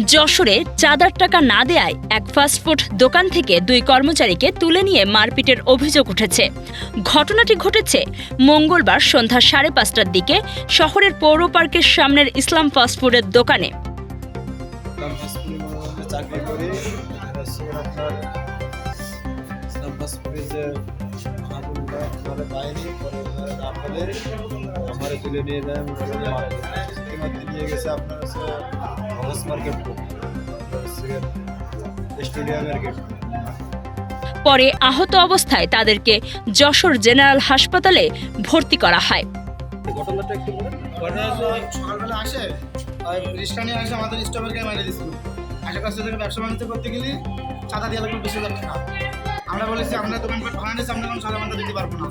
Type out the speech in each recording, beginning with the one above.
যশোরে চাঁদার টাকা না দেয়ায় এক ফাস্টফুড দোকান থেকে দুই কর্মচারীকে তুলে নিয়ে মারপিটের অভিযোগ উঠেছে। ঘটনাটি ঘটেছে মঙ্গলবার সন্ধ্যা সাড়ে পাঁচটার দিকে শহরের পৌর পার্কের সামনের ইসলাম ফাস্টফুডের দোকানে। আমারে তুলে নিয়ে যায় নিয়ে গেছে, আপনার হচ্ছে হস মার্কেট স্টেডিয়ামের গেট পরে আহত অবস্থায় তাদেরকে যশোর জেনারেল হাসপাতালে ভর্তি করা হয়। ঘটনাটা একটু বলেন। ঘটনা হচ্ছে ওই সকালবেলা আসে ওই রিক্সা নিয়ে আসে আমাদের স্টপের গায়ে মেরে দিছিল। আশেপাশে থেকে ব্যবসা বাণিজ্য করতে গেলে চাঁদা দিয়ে লাগবে বিশ হাজার টাকা। আমরা বলেছি আমরা দোকানপাট ভাড়া নিয়েছি আমরা কোনো সাদা দিতে পারব না।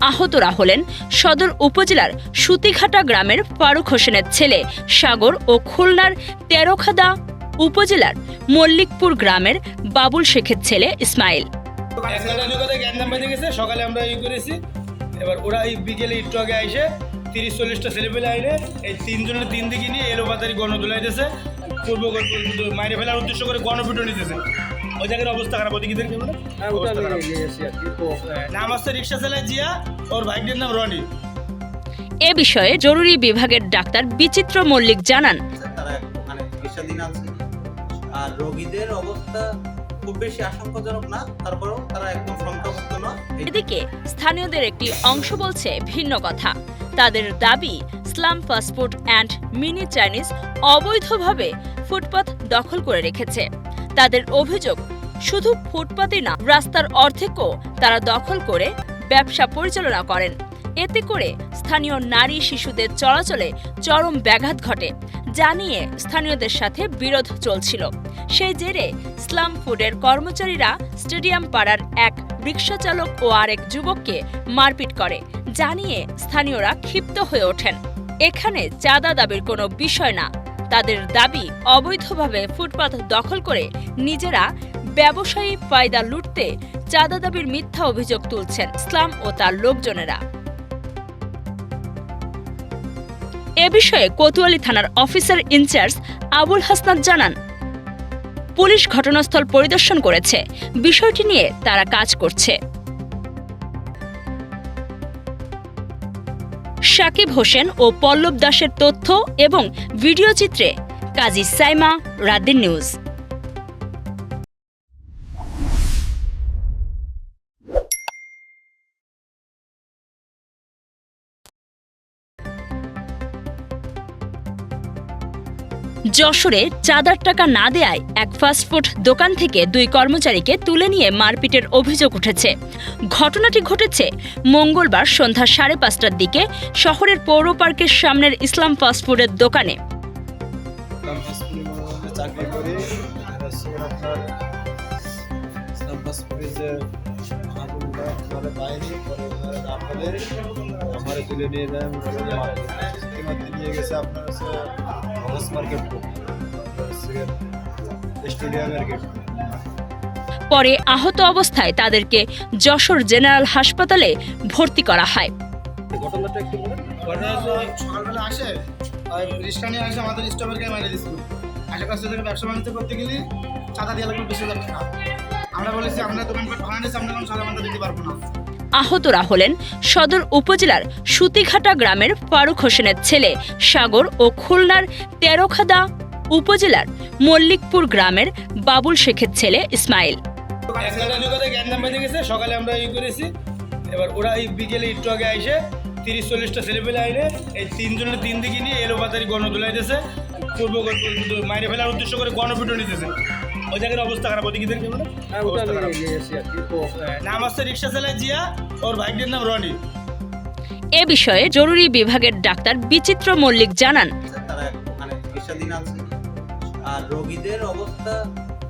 আহতরা হলেন সদর উপজেলার সুতিঘাটা গ্রামের ফারুক হোসেনের ছেলে সাগর ও খুলনার তেরোখাদা উপজেলার মল্লিকপুর গ্রামের বাবুল শেখের ছেলে ইসমাইল। সকালে আমরা ই করেছি। এবার ওরা এই বিকেলে একটু আগে আইসে তিরিশ চল্লিশটা এই তিনজনের তিন দিকে নিয়ে এলো পাতারি গণ পূর্ব মাইরে ফেলার উদ্দেশ্য করে গণপিটো নিতেছে ওই জায়গার অবস্থা খারাপ ওদিকে অবস্থা খারাপ। নাম রিক্সা চালায় জিয়া ওর ভাইকের নাম রনি। এ বিষয়ে জরুরি বিভাগের ডাক্তার বিচিত্র মল্লিক জানান। তারা মানে চিকিৎসাধীন আছে। আর রোগীদের অবস্থা খুব বেশি আশঙ্কাজনক না তারপরেও তারা একদম সংখ্যামুক্ত নয়। এদিকে স্থানীয়দের একটি অংশ বলছে ভিন্ন কথা। তাদের দাবি Islam fast food and mini Chinese অবৈধভাবে ফুটপাত দখল করে রেখেছে। তাদের অভিযোগ, শুধু ফুটপাতই না, রাস্তার অর্ধেকও তারা দখল করে ব্যবসা পরিচালনা করেন। এতে করে স্থানীয় নারী শিশুদের চলাচলে চরম ব্যাঘাত ঘটে, যা নিয়ে স্থানীয়দের সাথে বিরোধ চলছিল। সেই জেরে ইসলাম ফুডের কর্মচারীরা স্টেডিয়াম পাড়ার এক রিক্সা চালক ও আরেক যুবককে মারপিট করে জানিয়ে স্থানীয়রা ক্ষিপ্ত হয়ে ওঠেন। এখানে চাঁদা দাবির কোনো বিষয় না। তাদের দাবি অবৈধভাবে ফুটপাত দখল করে নিজেরা ব্যবসায়ী ফায়দা লুটতে চাঁদা দাবির মিথ্যা অভিযোগ তুলছেন ইসলাম ও তার লোকজনেরা। এ বিষয়ে কোতোয়ালি থানার অফিসার ইনচার্জ আবুল হাসনাত জানান, পুলিশ ঘটনাস্থল পরিদর্শন করেছে। বিষয়টি নিয়ে তারা কাজ করছে। সাকিব হোসেন ও পল্লব দাসের তথ্য এবং ভিডিও চিত্রে কাজী সাইমা রাদিন নিউজ। যশোরে চাঁদার টাকা না দেয়ায় এক ফাস্টফুড দোকান থেকে দুই কর্মচারীকে তুলে নিয়ে মারপিটের অভিযোগ উঠেছে। ঘটনাটি ঘটেছে মঙ্গলবার সন্ধ্যা সাড়ে পাঁচটার দিকে শহরের পৌর পার্কের সামনের ইসলাম ফাস্টফুডের দোকানে। আমারে তুলে নিয়ে যায় নিয়ে গেছে আপনার হচ্ছে হস মার্কেট স্টেডিয়ামের গেট পরে আহত অবস্থায় তাদেরকে যশোর জেনারেল হাসপাতালে ভর্তি করা হয়। ঘটনাটা একটু বলেন? ঘটনা হচ্ছে ওই সকালবেলা আসে ওই রিক্সা নিয়ে আসে আমাদের স্টপের গায়ে মেরে দিছিল। আশেপাশে থেকে ব্যবসা বাণিজ্য করতে গেলে চাঁদা দিয়ে লাগবে বিশ হাজার টাকা। আমরা বলেছি আমরা দোকানপাট ভাড়া নিয়েছি আমরা কোনো সাদা মাথা দিতে পারব না। আহতরা হলেন সদর উপজেলার সুতিঘাটা গ্রামের ফারুক হোসেনের ছেলে সাগর ও খুলনার তেরোখাদা উপজেলার মল্লিকপুর গ্রামের বাবুল শেখের ছেলে ইসমাইল। সকালে আমরা করেছি। এবার ওরা বিকেলে একটু আগে আইসে তিরিশ চল্লিশটা ছেলেপেলে এই তিনজনের তিন দিকে নিয়ে এলো পাতারি গণ পূর্ব মাইরে ফেলার উদ্দেশ্য করে গণপিটো নিতেছে ওই জায়গার অবস্থা খারাপ ওদিকে দেখতে পারেন নাম আসছে রিক্সা চালায় জিয়া ওর ভাইকের নাম রনি। এ বিষয়ে জরুরি বিভাগের ডাক্তার বিচিত্র মল্লিক জানান। তারা মানে চিকিৎসাধীন আছে। আর রোগীদের অবস্থা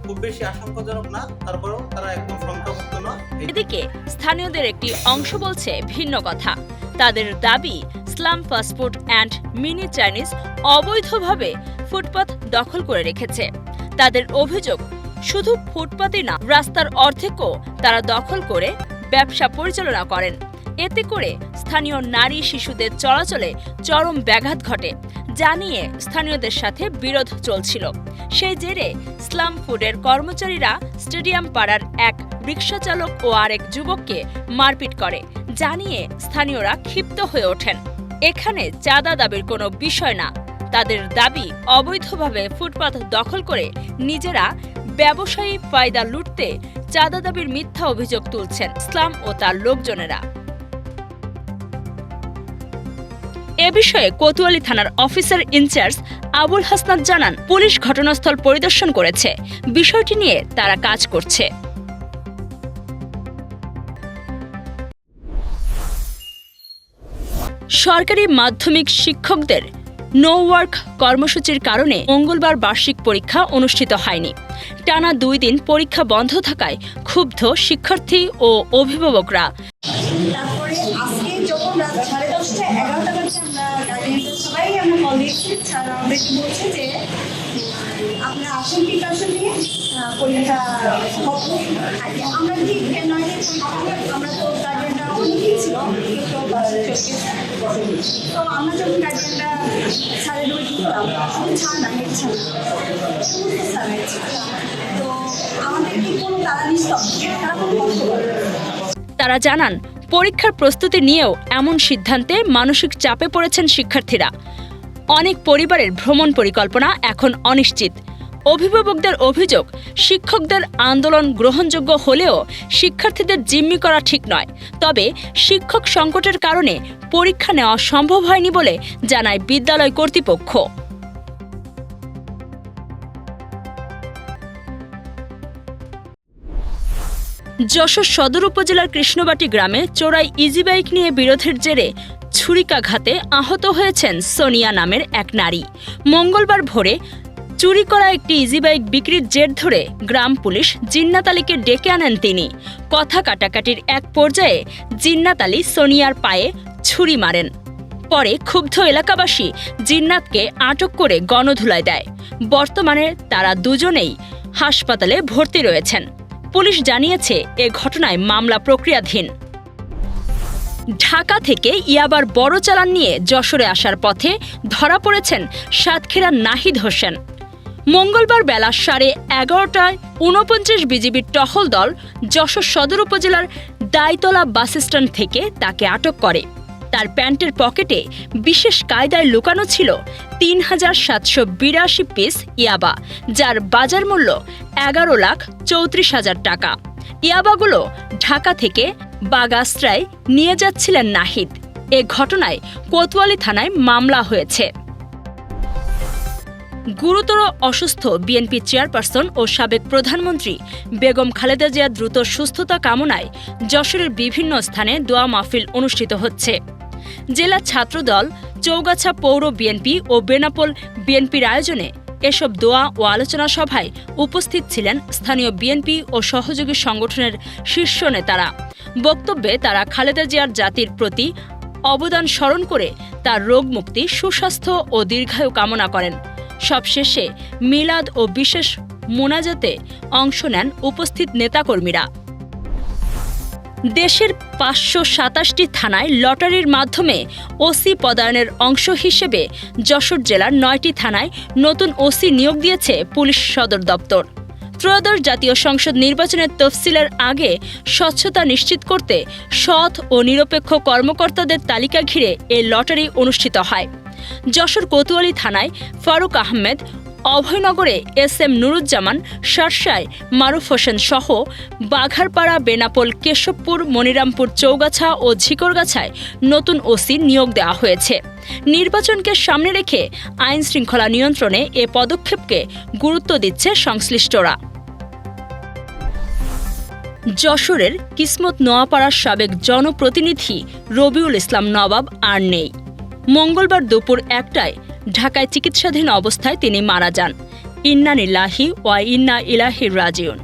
খুব বেশি আশঙ্কাজনক না তারপরেও তারা একদম সংখ্যামুক্ত নয়। এদিকে স্থানীয়দের একটি অংশ বলছে ভিন্ন কথা। তাদের দাবি Islam fast food and mini Chinese অবৈধভাবে ফুটপাত দখল করে রেখেছে। তাদের অভিযোগ শুধু ফুটপাতই না, রাস্তার অর্ধেকও তারা দখল করে ব্যবসা পরিচালনা করেন। এতে করে স্থানীয় নারী শিশুদের চলাচলে চরম ব্যাঘাত ঘটে জানিয়ে স্থানীয়দের সাথে বিরোধ চলছিল। সেই জেরে স্লাম ফুডের কর্মচারীরা স্টেডিয়াম পাড়ার এক রিকশা চালক ও আরেক যুবককে মারপিট করে জানিয়ে স্থানীয়রা ক্ষিপ্ত হয়ে ওঠেন। এখানে চাঁদা দাবির কোনো বিষয় না। তাদের দাবি অবৈধভাবে ফুটপাত দখল করে নিজেরা ব্যবসায়ী ফায়দা লুটতে চাঁদা দাবির মিথ্যা অভিযোগ তুলছেন ইসলাম ও তার লোকজনেরা। এ বিষয়ে কোতোয়ালি থানার অফিসার ইনচার্জ আবুল হাসনাত জানান, পুলিশ ঘটনাস্থল পরিদর্শন করেছে। বিষয়টি নিয়ে তারা কাজ করছে। সরকারি মাধ্যমিক শিক্ষকদের নো ওয়ার্ক কর্মসূচির কারণে মঙ্গলবার বার্ষিক পরীক্ষা অনুষ্ঠিত হয়নি। টানা দুই দিন পরীক্ষা বন্ধ থাকায় ক্ষুব্ধ শিক্ষার্থী ও অভিভাবকরা। আমরা আমরা অনেকেই ছিল তো আমরা যখন ঢুকলাম, শুধু ছাড় না তো আমাদের কি কোনো তারা তারা কোনো কষ্ট করে তারা জানান, পরীক্ষার প্রস্তুতি নিয়েও এমন সিদ্ধান্তে মানসিক চাপে পড়েছেন শিক্ষার্থীরা। অনেক পরিবারের ভ্রমণ পরিকল্পনা এখন অনিশ্চিত। অভিভাবকদের অভিযোগ, শিক্ষকদের আন্দোলন গ্রহণযোগ্য হলেও শিক্ষার্থীদের জিম্মি করা ঠিক নয়। তবে শিক্ষক সংকটের কারণে পরীক্ষা নেওয়া সম্ভব হয়নি বলে জানায় বিদ্যালয় কর্তৃপক্ষ। যশোর সদর উপজেলার কৃষ্ণবাটি গ্রামে চোরাই ইজি বাইক নিয়ে বিরোধের জেরে ছুরিকাঘাতে আহত হয়েছেন সোনিয়া নামের এক নারী। মঙ্গলবার ভোরে চুরি করা একটি ইজি বাইক বিক্রির জের ধরে গ্রাম পুলিশ জিন্নাত আলীকে ডেকে আনেন তিনি। কথা কাটাকাটির এক পর্যায়ে জিন্নাত আলী সোনিয়ার পায়ে ছুরি মারেন। পরে ক্ষুব্ধ এলাকাবাসী জিন্নাতকে আটক করে গণধুলায় দেয়। বর্তমানে তারা দুজনেই হাসপাতালে ভর্তি রয়েছেন। পুলিশ জানিয়েছে, এ ঘটনায় মামলা প্রক্রিয়াধীন। ঢাকা থেকে ইয়াবার বড় চালান নিয়ে যশোরে আসার পথে ধরা পড়েছেন সাতক্ষীরা নাহিদ হোসেন। মঙ্গলবার বেলা সাড়ে এগারোটায় ঊনপঞ্চাশ বিজিবির টহল দল যশোর সদর উপজেলার দাইতলা বাসস্ট্যান্ড থেকে তাকে আটক করে। তার প্যান্টের পকেটে বিশেষ কায়দায় লুকানো ছিল তিন হাজার সাতশো বিরাশি পিস ইয়াবা, যার বাজার মূল্য এগারো লাখ চৌত্রিশ হাজার টাকা। ইয়াবাগুলো ঢাকা থেকে বাগাস্ত্রায় নিয়ে যাচ্ছিলেন নাহিদ। এ ঘটনায় কোতোয়ালি থানায় মামলা হয়েছে। গুরুতর অসুস্থ বিএনপি চেয়ারপারসন ও সাবেক প্রধানমন্ত্রী বেগম খালেদা জিয়া দ্রুত সুস্থতা কামনায় যশোরের বিভিন্ন স্থানে দোয়া মাহফিল অনুষ্ঠিত হচ্ছে। জেলা ছাত্রদল, চৌগাছা পৌর বিএনপি ও বেনাপোল বিএনপির আয়োজনে এসব দোয়া ও আলোচনা সভায় উপস্থিত ছিলেন স্থানীয় বিএনপি ও সহযোগী সংগঠনের শীর্ষ নেতারা। বক্তব্যে তারা খালেদা জিয়ার জাতির প্রতি অবদান স্মরণ করে তার রোগমুক্তি, সুস্বাস্থ্য ও দীর্ঘায়ু কামনা করেন। সবশেষে মিলাদ ও বিশেষ মোনাজাতে অংশ নেন উপস্থিত নেতাকর্মীরা। দেশের পাঁচশো সাতাশটি থানায় লটারির মাধ্যমে ওসি পদায়নের অংশ হিসেবে যশোর জেলার নয়টি থানায় নতুন ওসি নিয়োগ দিয়েছে পুলিশ সদর দপ্তর। ত্রয়োদশ জাতীয় সংসদ নির্বাচনের তফসিলের আগে স্বচ্ছতা নিশ্চিত করতে সৎ ও নিরপেক্ষ কর্মকর্তাদের তালিকা ঘিরে এই লটারি অনুষ্ঠিত হয়। যশোর কোতোয়ালি থানায় ফারুক আহমেদ, অভয়নগরে এস এম নুরুজ্জামান, শার্শায় মারুফ হোসেন সহ বাঘারপাড়া, বেনাপোল, কেশবপুর, মনিরামপুর চৌগাছা ও ঝিকরগাছায় নতুন ওসি নিয়োগ দেওয়া হয়েছে। নির্বাচনকে সামনে রেখে আইন শৃঙ্খলা নিয়ন্ত্রণে এ পদক্ষেপকে গুরুত্ব দিচ্ছে সংশ্লিষ্টরা। যশোরের কিসমত নোয়াপাড়ার সাবেক জনপ্রতিনিধি রবিউল ইসলাম নবাব আর নেই। মঙ্গলবার দুপুর একটায় ঢাকায় চিকিৎসাধীন অবস্থায় তিনি মারা যান। ইন্না নিল্লাহি ওয়া ইন্না ইলাহি রাজিউন।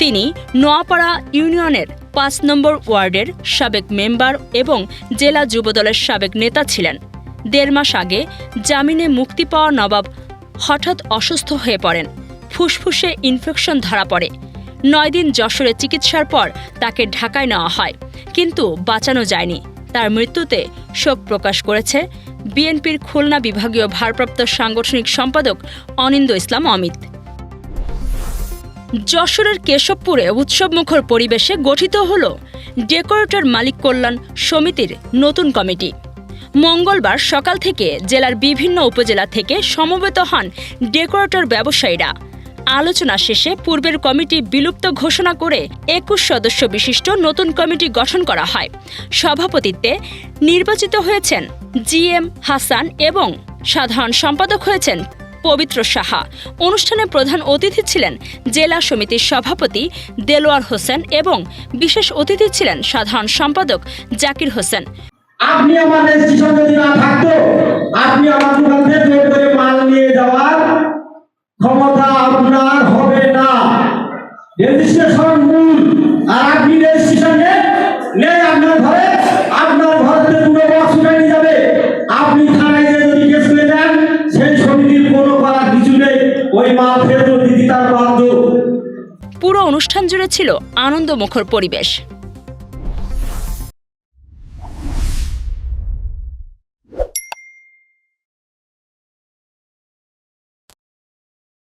তিনি নোয়াপাড়া ইউনিয়নের পাঁচ নম্বর ওয়ার্ডের সাবেক মেম্বার এবং জেলা যুবদলের সাবেক নেতা ছিলেন। দেড় মাস আগে জামিনে মুক্তি পাওয়া নবাব হঠাৎ অসুস্থ হয়ে পড়েন। ফুসফুসে ইনফেকশন ধরা পড়ে। নয় দিন যশোরে চিকিৎসার পর তাকে ঢাকায় নেওয়া হয়, কিন্তু বাঁচানো যায়নি। তার মৃত্যুতে শোক প্রকাশ করেছে। বিএনপির খুলনা বিভাগীয় ভারপ্রাপ্ত সাংগঠনিক সম্পাদক অনিন্দ ইসলাম অমিত। যশোরের কেশবপুরে উৎসবমুখর পরিবেশে গঠিত হল ডেকোরেটর মালিক কল্যাণ সমিতির নতুন কমিটি। মঙ্গলবার সকাল থেকে জেলার বিভিন্ন উপজেলা থেকে সমবেত হন ডেকোরেটর ব্যবসায়ীরা। আলোচনা শেষে পূর্বের কমিটি বিলুপ্ত ঘোষণা করে একুশ সদস্য বিশিষ্ট নতুন কমিটি গঠন করা হয়। সভাপতিত্বে নির্বাচিত হয়েছেন জি এম হাসান এবং সাধারণ সম্পাদক হয়েছেন পবিত্র সাহা। অনুষ্ঠানে প্রধান অতিথি ছিলেন জেলা সমিতির সভাপতি দেলোয়ার হোসেন এবং বিশেষ অতিথি ছিলেন সাধারণ সম্পাদক জাকির হোসেন। আপনি যদি না থাকতো, আপনি মাল নিয়ে যাওয়ার ক্ষমতা আপনার হবে না। রেজিস্ট্রেশন মূল আর আপনি রেজিস্ট্রেশন নেই আপনার ঘরে, আপনার ঘর থেকে দুটো বক্স উঠে যাবে। আপনি থানায় যে যদি কেস করে দেন, সেই সমিতির কোনো করার কিছু নেই। ওই মাল ফেরত দিতে তার পুরো অনুষ্ঠান জুড়ে ছিল আনন্দমুখর পরিবেশ।